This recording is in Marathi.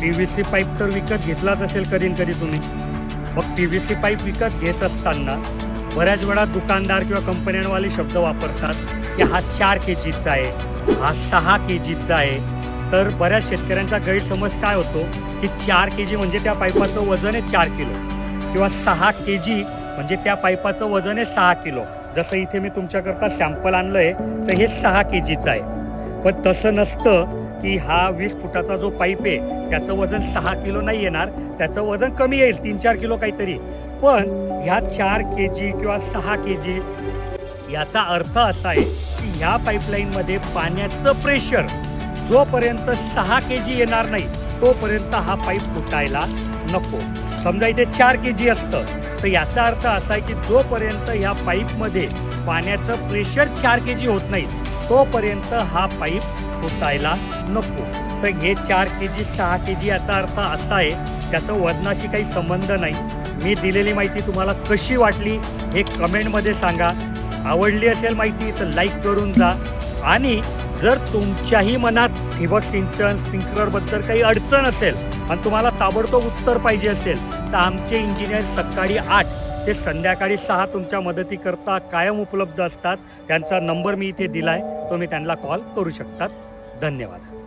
पी व्ही सी पाईप तर विकत घेतलाच असेल कधी कधी तुम्ही. मग पी व्ही सी पाईप विकत घेत असताना बऱ्याच वेळा दुकानदार किंवा कंपन्यांवाले शब्द वापरतात की हा चार के जीचा आहे हा सहा के जीचा आहे. तर बऱ्याच शेतकऱ्यांचा गैरसमज काय होतो की चार के जी म्हणजे त्या पाईपाचं वजन आहे चार किलो किंवा सहा के जी म्हणजे त्या पाईपाचं वजन आहे सहा किलो. जसं इथे मी तुमच्याकरता सॅम्पल आणलं आहे तर हे सहा के जीचं आहे. पण तसं नसतं की हा वीस फुटाचा जो पाईप आहे त्याचं वजन सहा किलो नाही येणार त्याचं वजन कमी येईल तीन चार किलो काहीतरी. पण ह्या चार के जी किंवा सहा के जी याचा अर्थ असा आहे की ह्या पाईपलाईनमध्ये पाण्याचं प्रेशर जोपर्यंत सहा के जी येणार नाही तोपर्यंत हा पाईप फुटायला नको. समजा इथे चार के जी असतं तर याचा अर्थ असा आहे की जोपर्यंत ह्या पाईपमध्ये पाण्याचं प्रेशर चार के जी होत नाही तोपर्यंत हा पाईप फुटायला नको. तर हे चार के जी सहा के जी याचा अर्थ असा आहे त्याचं वजनाशी काही संबंध नाही. मी दिलेली माहिती तुम्हाला कशी वाटली हे कमेंटमध्ये सांगा. आवडली असेल माहिती तर लाईक करून जा. आणि जर तुमच्याही मनात ठिबक सिंचन स्प्रिंकलरबद्दल काही अडचण असेल आणि तुम्हाला ताबडतोब उत्तर पाहिजे असेल तर आमचे इंजिनियर सकाळी आठ ते संध्याकाळी सहा तुमच्या मदतीकरता कायम उपलब्ध असतात. त्यांचा नंबर मी इथे दिला आहे तुम्ही त्यांना कॉल करू शकतात. धन्यवाद.